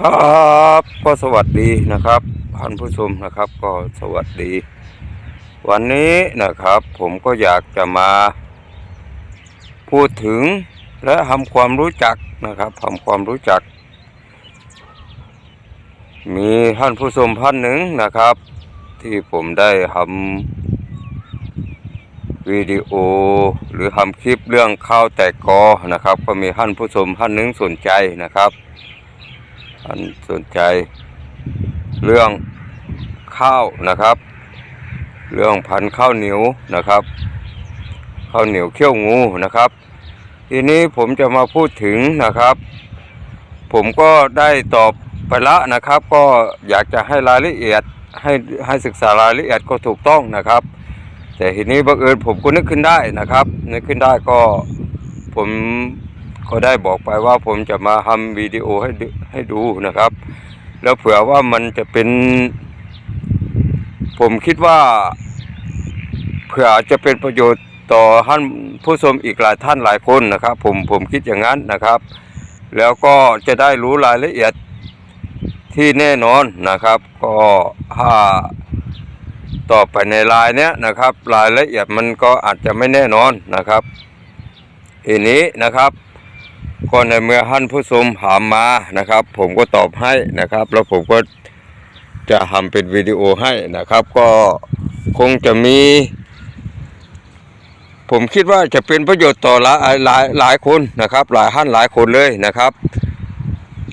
ครับก็สวัสดีนะครับท่านผู้ชมนะครับ ก็สวัสดี วันนี้นะครับ ผมก็อยากจะมา พูดถึงและทำความรู้จักนะครับทำความรู้จัก มีท่านผู้ชมท่านหนึ่งนะครับ ที่ผมได้ทำวิดีโอ หรือทำคลิปเรื่องข้าวแตกกอนะครับ ก็มีท่านผู้ชมท่านหนึ่งสนใจนะครับ ท่านสนใจ เรื่องข้าวนะครับ เรื่องพันธุ์ข้าวเหนียวนะครับ ข้าวเหนียวเขี้ยวงูนะครับ ทีนี้ผมจะมาพูดถึงนะครับ ผมก็ได้ตอบไปละนะครับ ก็อยากจะให้รายละเอียดให้ให้ศึกษารายละเอียดก็ถูกต้องนะครับ แต่ทีนี้บังเอิญผมก็นึกขึ้นได้นะครับ นึกขึ้นได้ก็ผม ก็ได้บอกไปว่าผมจะมาทำวิดีโอให้ดูให้ดูนะครับ แล้วเผื่อว่ามันจะเป็น ผมคิดว่า เผื่อจะเป็นประโยชน์ต่อท่านผู้ชมอีกหลายท่านหลายคนนะครับ ผมผมคิดอย่างนั้นนะครับ แล้วก็จะได้รู้รายละเอียดที่แน่นอนนะครับ ก็ถ้าต่อไปในรายเนี้ยนะครับ รายละเอียดมันก็อาจจะไม่แน่นอนนะครับทีนี้นะครับ ก็ในเมื่อท่านผู้ชมถามมานะครับ ผมก็ตอบให้นะครับ แล้วผมก็จะทำเป็นวิดีโอให้นะครับ ก็คงจะมี ผมคิดว่าจะเป็นประโยชน์ต่อหลายหลายหลายคนนะครับ หลายท่านหลายคนเลยนะครับ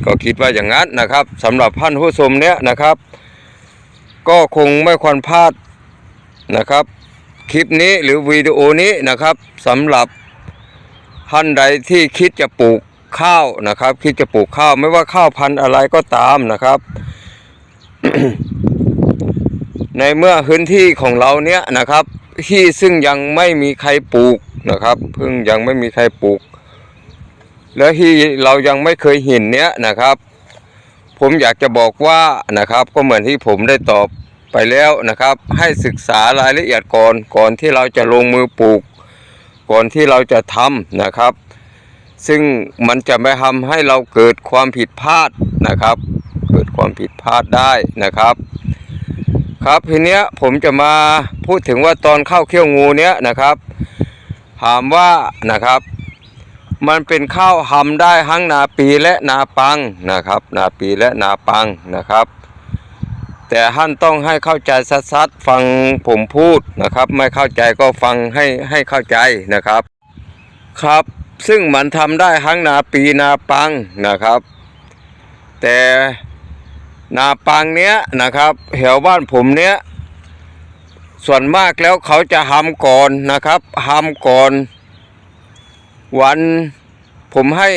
ก็คิดว่าอย่างนั้นนะครับสำหรับท่านผู้ชมเนี้ยนะครับ ก็คงไม่ควรพลาดนะครับ คลิปนี้หรือวิดีโอนี้นะครับสำหรับ ท่านใดที่คิดจะปลูกข้าวนะครับ คิดจะปลูกข้าวไม่ว่าข้าวพันธุ์อะไรก็ตามนะครับ ในเมื่อพื้นที่ของเราเนี้ยนะครับ ที่ซึ่งยังไม่มีใครปลูกนะครับเพิ่งยังไม่มีใครปลูก แล้วที่เรายังไม่เคยเห็นเนี้ยนะครับ ผมอยากจะบอกว่านะครับ ก็เหมือนที่ผมได้ตอบไปแล้วนะครับ ให้ศึกษารายละเอียดก่อนก่อนที่เราจะลงมือปลูก ก่อนที่เราจะทำนะครับ ซึ่งมันจะไม่ทำให้เราเกิดความผิดพลาดนะครับ เกิดความผิดพลาดได้นะครับ ครับทีเนี้ยผมจะมาพูดถึงว่าตอนเข้าเขี้ยวงูเนี้ยนะครับ ถามว่านะครับมันเป็นข้าวหำได้ทั้งนาปีและนาปังนะครับ นาปีและนาปังนะครับ แต่ท่านต้องให้เข้าใจชัดๆฟังผมพูดนะครับ ไม่เข้าใจก็ฟังให้ให้เข้าใจนะครับ ครับ ซึ่งมันทำได้ทั้งนาปีนาปังนะครับ แต่นาปังเนี้ยนะครับแถวบ้านผมเนี้ยส่วนมากแล้วเขาจะทำก่อนนะครับทำก่อน วันผมให้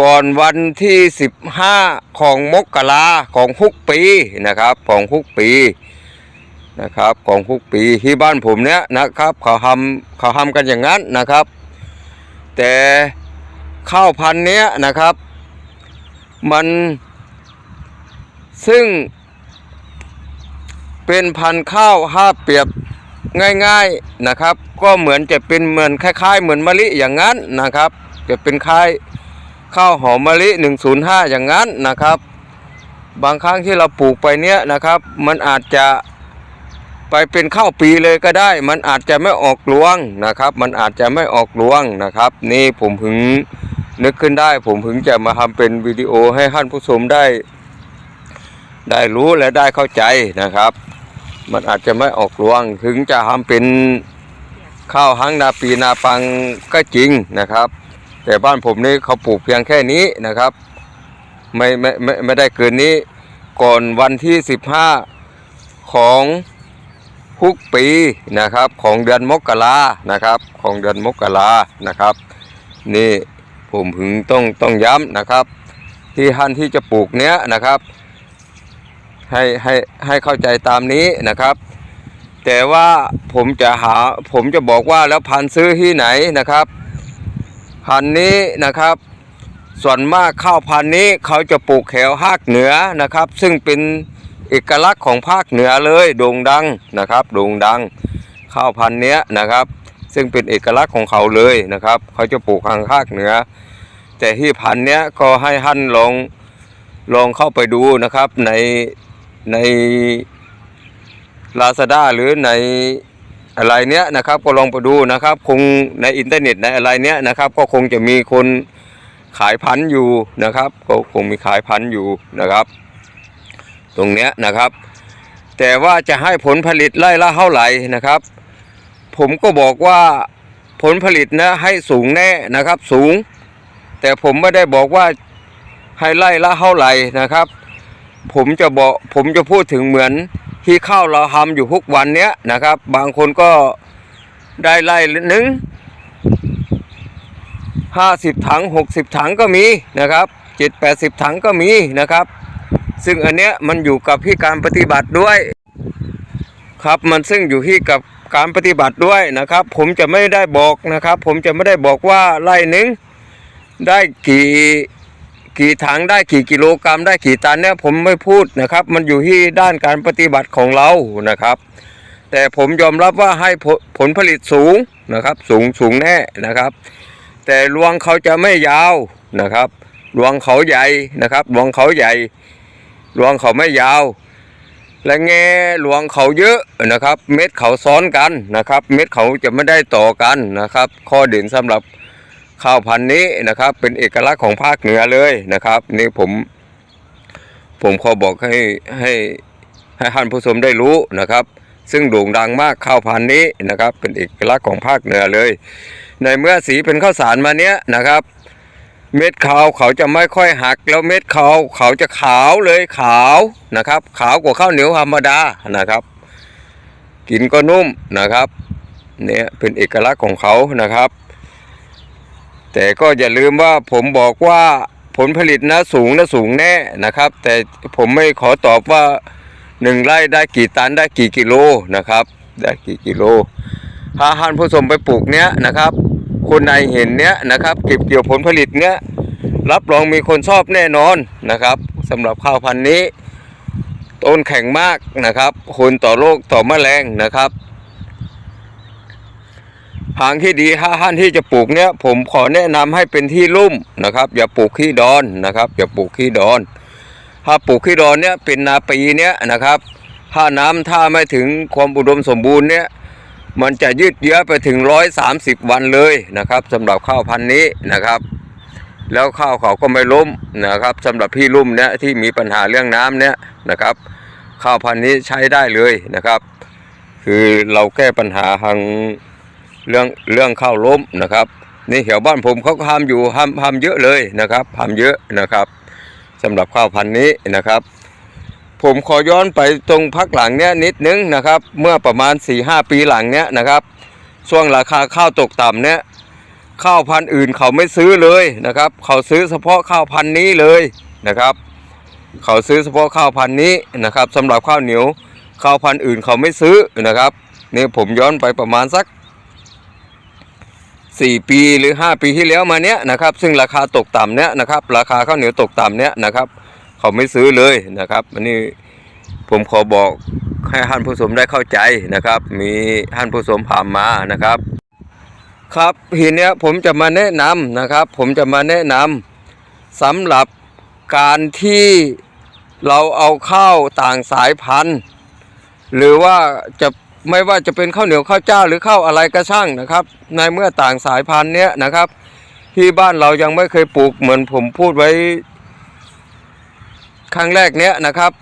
ก่อนวันที่สิบห้าของมกราของทุกปีนะครับ ของทุกปีนะครับ ของทุกปีที่บ้านผมเนี้ยนะครับเขาทำเขาทำกันอย่างนั้นนะครับ แต่ข้าวพันธุ์เนี้ยนะครับ มันซึ่งเป็นพันธุ์ข้าวห้าเปรียบง่ายๆนะครับ ก็เหมือนจะเป็นเหมือนคล้าย ๆ เหมือนมะลิอย่างนั้นนะครับ จะเป็นคล้าย ข้าวหอมมะลิ 105 อย่างนั้นนะครับ บางครั้งที่เราปลูกไปเนี้ยนะครับ มันอาจจะไปเป็นข้าวปีเลยก็ได้ มันอาจจะไม่ออกรวงนะครับ มันอาจจะไม่ออกรวงนะครับ นี่ผมถึงนึกขึ้นได้ ผมถึงจะมาทำเป็นวิดีโอให้ท่านผู้ชมได้ ได้รู้และได้เข้าใจนะครับ มันอาจจะไม่ออกรวง ถึงจะทำเป็นข้าวหังนาปีนาปังก็จริงนะครับ แต่บ้านผมนี่เขาปลูกเพียงแค่นี้นะครับ ไม่ไม่ไม่ไม่ได้เกินนี้ก่อนวันที่สิบห้าของทุกปีนะครับของเดือนมกรานะครับ ของเดือนมกรานะครับ นี่ผมถึงต้องต้องย้ำนะครับ ที่ท่านที่จะปลูกเนี้ยนะครับ ให้ให้ให้เข้าใจตามนี้นะครับ แต่ว่าผมจะหาผมจะบอกว่าแล้วพันซื้อที่ไหนนะครับ พันธุ์นี้นะครับ ส่วนมากข้าวพันธุ์นี้เขาจะปลูกแถวภาคเหนือนะครับ ซึ่งเป็นเอกลักษณ์ของภาคเหนือเลยโด่งดังนะครับโด่งดังข้าวพันธุ์เนี้ยนะครับ ซึ่งเป็นเอกลักษณ์ของเขาเลยนะครับ เขาจะปลูกทางภาคเหนือ แต่ที่พันธุ์เนี้ยก็ให้ท่านลองลองเข้าไปดูนะครับในใน Lazada หรือใน อะไรเนี้ยนะครับก็ลองไปดูนะครับ คงในอินเทอร์เน็ตในอะไรเนี้ยนะครับ ก็คงจะมีคนขายพันธุ์อยู่นะครับ ก็คงมีขายพันธุ์อยู่นะครับ ตรงเนี้ยนะครับ แต่ว่าจะให้ผลผลิตไร่ละเท่าไหร่นะครับ ผมก็บอกว่าผลผลิตนะให้สูงแน่นะครับสูง แต่ผมไม่ได้บอกว่าให้ไร่ละเท่าไหร่นะครับ ผมจะบอกผมจะพูดถึงเหมือน ที่ข้าวเราทำอยู่ทุกวันเนี้ยนะครับ บางคนก็ได้ไร่หนึ่งห้าสิบถังหกสิบถังก็มีนะครับเจ็ดแปดสิบถังก็มีนะครับ ซึ่งอันเนี้ยมันอยู่กับที่การปฏิบัติด้วยครับมันซึ่งอยู่ที่กับการปฏิบัติด้วยนะครับ ผมจะไม่ได้บอกนะครับ ผมจะไม่ได้บอกว่าไร่หนึ่งได้กี่ กี่ถังได้กี่กิโลกรัมได้กี่ตันเนี่ยผมไม่พูดนะครับ มันอยู่ที่ด้านการปฏิบัติของเรานะครับ แต่ผมยอมรับว่าให้ผลผลผลิตสูงนะครับ สูงสูงแน่นะครับ แต่รวงเขาจะไม่ยาวนะครับรวงเขาใหญ่นะครับรวงเขาใหญ่รวงเขาไม่ยาว และแง่หลวงเขาเยอะนะครับ เม็ดเขาซ้อนกันนะครับ เม็ดเขาจะไม่ได้ต่อกันนะครับ ข้อเด่นสำหรับ ข้าวพันธุ์นี้นะครับ เป็นเอกลักษณ์ของภาคเหนือเลยนะครับ นี่ผม ผมขอบอกให้ให้ให้ท่านผู้ชมได้รู้นะครับ ซึ่งโด่งดังมากข้าวพันธุ์นี้นะครับ เป็นเอกลักษณ์ของภาคเหนือเลย ในเมื่อสีเป็นข้าวสารมาเนี้ยนะครับ เม็ดขาวเขาจะไม่ค่อยหัก แล้วเม็ดขาวเขาจะขาวเลยขาวนะครับ ขาวกว่าข้าวเหนียวธรรมดานะครับ กินก็นุ่มนะครับเนี่ยเป็นเอกลักษณ์ของเขานะครับ แต่ก็อย่าลืมว่าผมบอกว่าผลผลิตนะสูงนะสูงแน่นะครับ แต่ผมไม่ขอตอบว่าหนึ่งไร่ได้กี่ตันได้กี่กิโลนะครับ ได้กี่กิโลถ้าท่านผู้ชมไปปลูกเนี้ยนะครับ คนในเห็นเนี้ยนะครับ เก็บเกี่ยวผลผลิตเนี้ยรับรองมีคนชอบแน่นอนนะครับสำหรับข้าวพันธุ์นี้ ต้นแข็งมากนะครับทนต่อโรคต่อแมลงนะครับ ทางที่ดีถ้าท่านที่จะปลูกเนี้ยผมขอแนะนำให้เป็นที่ลุ่มนะครับ อย่าปลูกขี้ดอนนะครับ อย่าปลูกขี้ดอน ถ้าปลูกขี้ดอนเนี้ยเป็นนาปีเนี้ยนะครับถ้าน้ำถ้าไม่ถึงความอุดมสมบูรณ์เนี้ยมันจะยืดเยื้อไปถึงร้อยสามสิบวันเลยนะครับสำหรับข้าวพันธุ์นี้นะครับ แล้วข้าวเขาก็ไม่ล้มนะครับสำหรับพี่ลุ่มเนี้ยที่มีปัญหาเรื่องน้ำเนี้ยนะครับ ข้าวพันธุ์นี้ใช้ได้เลยนะครับ คือเราแก้ปัญหาทาง เรื่องเรื่องข้าวล้มนะครับนี่แถวบ้านผมเขาก็ทำอยู่ทำทำเยอะเลยนะครับทำเยอะนะครับสำหรับข้าวพันธุ์นี้นะครับ ผมขอย้อนไปตรงพักหลังเนี้ยนิดนึงนะครับ เมื่อประมาณ4ีหปีหลังเนี้ยนะครับช่วงราคาข้าวตกต่ำเนี้ยข้าวพันธุ์อื่นเขาไม่ซื้อเลยนะครับ เขาซื้อเฉพาะข้าวพันธุ์นี้เลยนะครับ เขาซื้อเฉพาะข้าวพันธุ์นี้นะครับสำหรับข้าวเหนียวข้าวพันธุ์อื่นเขาไม่ซื้อนะครับนี่ผมย้อนไปประมาณสัก 4 ปีหรือ 5 ปีที่แล้วมาเนี้ยนะครับ ซึ่งราคาตกต่ำเนี้ยนะครับ ราคาข้าวเหนียวตกต่ำเนี้ยนะครับ เขาไม่ซื้อเลยนะครับอันนี้ผมขอบอกให้ท่านผู้ชมได้เข้าใจนะครับ มีท่านผู้ชมผ่านมานะครับ ครับทีเนี้ยผมจะมาแนะนำนะครับ ผมจะมาแนะนำสำหรับการที่เราเอาข้าวต่างสายพันธุ์ หรือว่าจะ ไม่ว่าจะเป็นข้าวเหนียวข้าวเจ้าหรือข้าวอะไรก็ช่างนะครับ ในเมื่อต่างสายพันธุ์เนี้ยนะครับ ที่บ้านเรายังไม่เคยปลูกเหมือนผมพูดไว้ ครั้งแรกเนี้ยนะครับ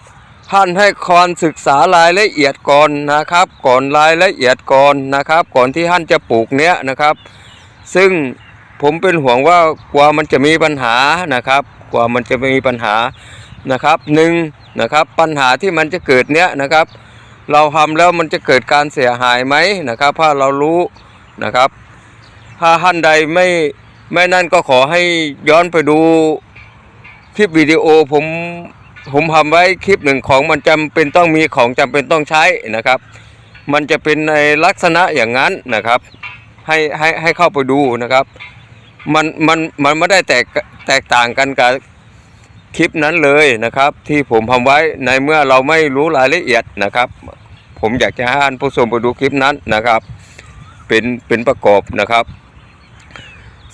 ท่านให้ควรศึกษารายละเอียดก่อนนะครับ ก่อนรายละเอียดก่อนนะครับ ก่อนที่ท่านจะปลูกเนี้ยนะครับ ซึ่งผมเป็นห่วงว่ากว่ามันจะมีปัญหานะครับ กว่ามันจะมีปัญหานะครับหนึ่งนะครับปัญหาที่มันจะเกิดเนี้ยนะครับ เราทำแล้วมันจะเกิดการเสียหายไหมนะครับ ถ้าเรารู้นะครับ ถ้าท่านใดไม่ไม่นั่นก็ขอให้ย้อนไปดูคลิปวิดีโอผมผมทำไว้คลิปหนึ่งของมันจำเป็นต้องมีของจำเป็นต้องใช้นะครับ มันจะเป็นในลักษณะอย่างนั้นนะครับ ให้ให้ให้เข้าไปดูนะครับ มันมันมันไม่ได้แตกแตกต่างกันกับ คลิปนั้นเลยนะครับ ที่ผมทำไว้ในเมื่อเราไม่รู้รายละเอียดนะครับ ผมอยากจะให้ท่านผู้ชมไปดูคลิปนั้นนะครับ เป็นเป็นประกอบนะครับ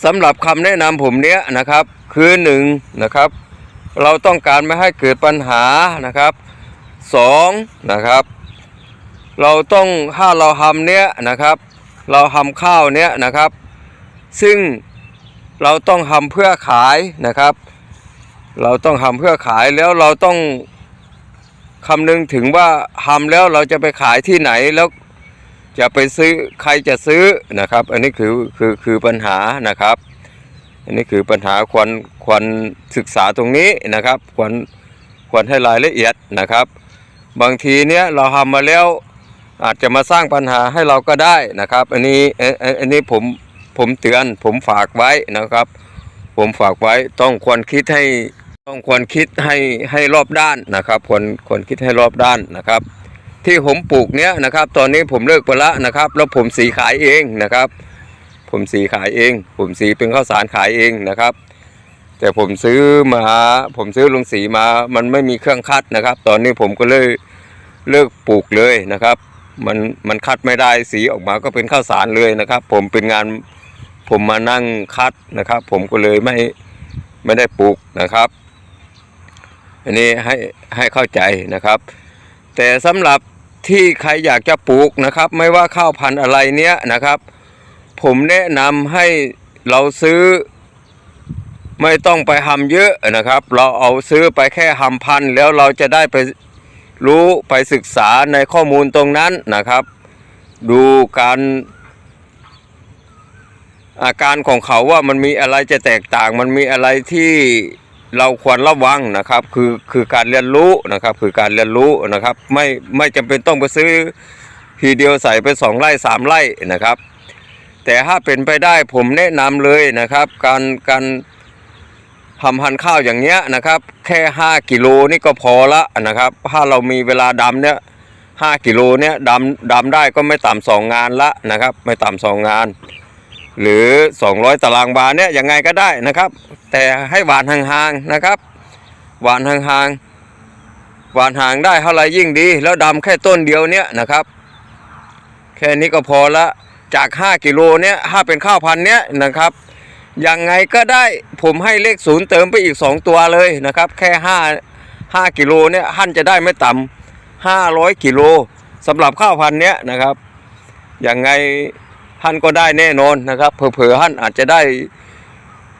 สำหรับคำแนะนำผมเนี้ยนะครับ คือหนึ่งนะครับ เราต้องการไม่ให้เกิดปัญหานะครับสองนะครับ เราต้องถ้าเราทำเนี้ยนะครับ เราทำข้าวเนี้ยนะครับ ซึ่งเราต้องทำเพื่อขายนะครับ เราต้องทำเพื่อขายแล้วเราต้องคำนึงถึงว่าทำแล้วเราจะไปขายที่ไหนแล้วจะไปซื้อใครจะซื้อนะครับ อันนี้คือคือคือปัญหานะครับ อันนี้คือปัญหาควรควรศึกษาตรงนี้นะครับ ควรควรให้รายละเอียดนะครับ บางทีเนี้ยเราทำมาแล้วอาจจะมาสร้างปัญหาให้เราก็ได้นะครับ อันนี้เออเอออันนี้ผมผมเตือนผมฝากไว้นะครับ ผมฝากไว้ต้องควรคิดให้ ต้องควรคิดให้ให้รอบด้านนะครับควรควรคิดให้รอบด้านนะครับ ที่ผมปลูกเนี้ยนะครับ ตอนนี้ผมเลิกไปละนะครับ แล้วผมสีขายเองนะครับ ผมสีขายเอง ผมสีเป็นข้าวสารขายเองนะครับ แต่ผมซื้อมาผมซื้อลงสีมา มันไม่มีเครื่องคัดนะครับ ตอนนี้ผมก็เลยเลิกปลูกเลยนะครับ มันมันคัดไม่ได้สีออกมาก็เป็นข้าวสารเลยนะครับ ผมเป็นงานผมมานั่งคัดนะครับ ผมก็เลยไม่ไม่ได้ปลูกนะครับ อันนี้ให้ให้เข้าใจนะครับ แต่สำหรับที่ใครอยากจะปลูกนะครับ ไม่ว่าข้าวพันธุ์อะไรเนี้ยนะครับ ผมแนะนำให้เราซื้อ ไม่ต้องไปทำเยอะนะครับ เราเอาซื้อไปแค่ทำพันธุ์แล้วเราจะได้ไปรู้ไปศึกษาในข้อมูลตรงนั้นนะครับ ดูการอาการของเขาว่ามันมีอะไรจะแตกต่าง มันมีอะไรที่ เราควรระวังนะครับ คือคือการเรียนรู้นะครับ คือการเรียนรู้นะครับ ไม่ไม่จำเป็นต้องไปซื้อทีเดียวใส่ไปสองไร่สามไร่นะครับ แต่ถ้าเป็นไปได้ผมแนะนำเลยนะครับ การการทำพันข้าวอย่างเงี้ยนะครับ แค่ห้ากิโลนี่ก็พอละนะครับ ถ้าเรามีเวลาดำเนี่ยห้ากิโลเนี่ยดำดำได้ก็ไม่ต่ำสองงานละนะครับ ไม่ต่ำสองงาน หรือ 200 ตารางวาเนี่ยยังไงก็ได้นะครับ แต่ให้หวานห่างๆนะครับ หวานห่างๆหวานห่างได้เท่าไรยิ่งดี แล้วดำแค่ต้นเดียวเนี่ยนะครับ แค่นี้ก็พอละจาก 5 กิโลเนี่ยถ้าเป็นข้าวพันธุ์เนี้ยนะครับยังไงก็ได้ผมให้เลขศูนย์เติมไปอีก 2 ตัวเลยนะครับ แค่ 5 5กิโลเนี่ยท่านจะได้ไม่ต่ำ500กิโลสำหรับข้าวพันธุ์เนี้ยนะครับยังไงท่านก็ได้แน่นอนนะครับเผลอๆท่านอาจจะได้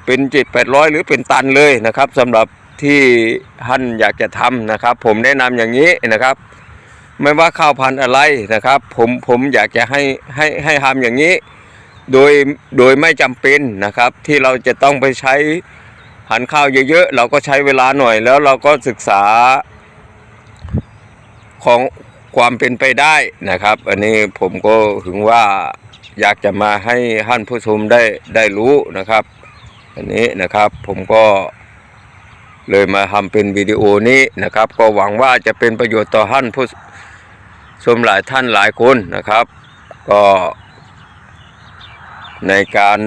เป็นเจ็ดแปดร้อยหรือเป็นตันเลยนะครับสำหรับที่ท่านอยากจะทำนะครับ ผมแนะนำอย่างนี้นะครับ ไม่ว่าข้าวพันธุ์อะไรนะครับ ผมผมอยากจะให้ให้ให้ทำอย่างนี้ โดยโดยไม่จำเป็นนะครับ ที่เราจะต้องไปใช้หันข้าวเยอะๆเราก็ใช้เวลาหน่อย แล้วเราก็ศึกษาของความเป็นไปได้นะครับ อันนี้ผมก็ถึงว่าอยากจะมาให้ท่านผู้ชมได้ได้รู้นะครับ อันนี้นะครับผมก็เลยมาทำเป็นวิดีโอนี้นะครับ ก็หวังว่าจะเป็นประโยชน์ต่อท่านผู้ชมหลายท่านหลายคนนะครับ ก็ในการ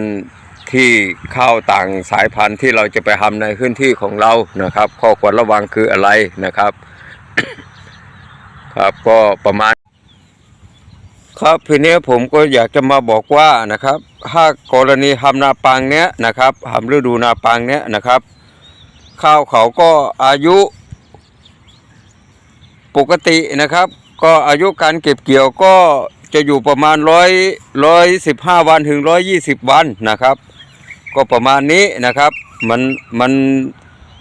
ที่เข้าต่างสายพันธุ์ที่เราจะไปทำในพื้นที่ของเรานะครับ ข้อควรระวังคืออะไรนะครับ ครับก็ประมาณ ครับทีนี้ผมก็อยากจะมาบอกว่านะครับถ้ากรณีทำนาปังเนี้ยนะครับทำฤดูนาปังเนี้ยนะครับ ข้าวเขาก็อายุ ปกตินะครับ ก็อายุการเก็บเกี่ยวก็จะอยู่ประมาณร้อยร้อยสิบห้าวันถึงร้อยยี่สิบวันนะครับ ก็ประมาณนี้นะครับ มันมัน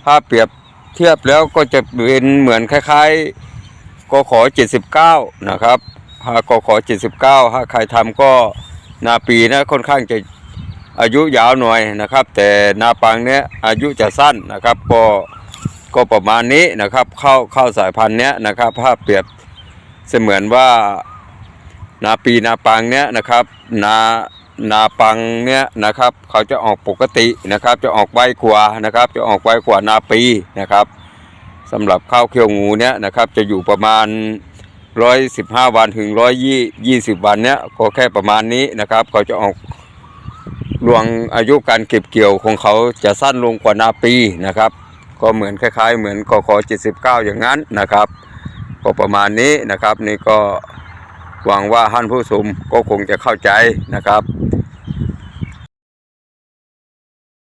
ถ้าเปรียบเทียบแล้วก็จะเป็นเหมือนคล้ายๆกขอ79นะครับ ถ้ากขอ79ถ้าใครทำก็นาปีนะค่อนข้างจะอายุยาวหน่อยนะครับ แต่นาปังเนี้ยอายุจะสั้นนะครับก็ก็ประมาณนี้นะครับเข้าเข้าสายพันธุ์เนี้ยนะครับถ้าเปรียบเสมือนว่านาปีนาปังเนี้ยนะครับนานาปังเนี้ยนะครับเขาจะออกปกตินะครับจะออกไวกว่านะครับจะออกไวกว่านาปีนะครับสำหรับข้าวเคียวงูเนี่ยนะครับจะอยู่ประมาณ ร้อยสิบห้าวันถึงร้อยยี่สิบวันเนี้ยก็แค่ประมาณนี้นะครับเขาจะออกรวงอายุการเก็บเกี่ยวของเขาจะสั้นลงกว่านาปีนะครับ ก็เหมือนคล้าย ๆ เหมือนกขอ79 อย่างนั้นนะครับ ก็ประมาณนี้นะครับ นี่ก็หวังว่าท่านผู้ชมก็คงจะเข้าใจนะครับ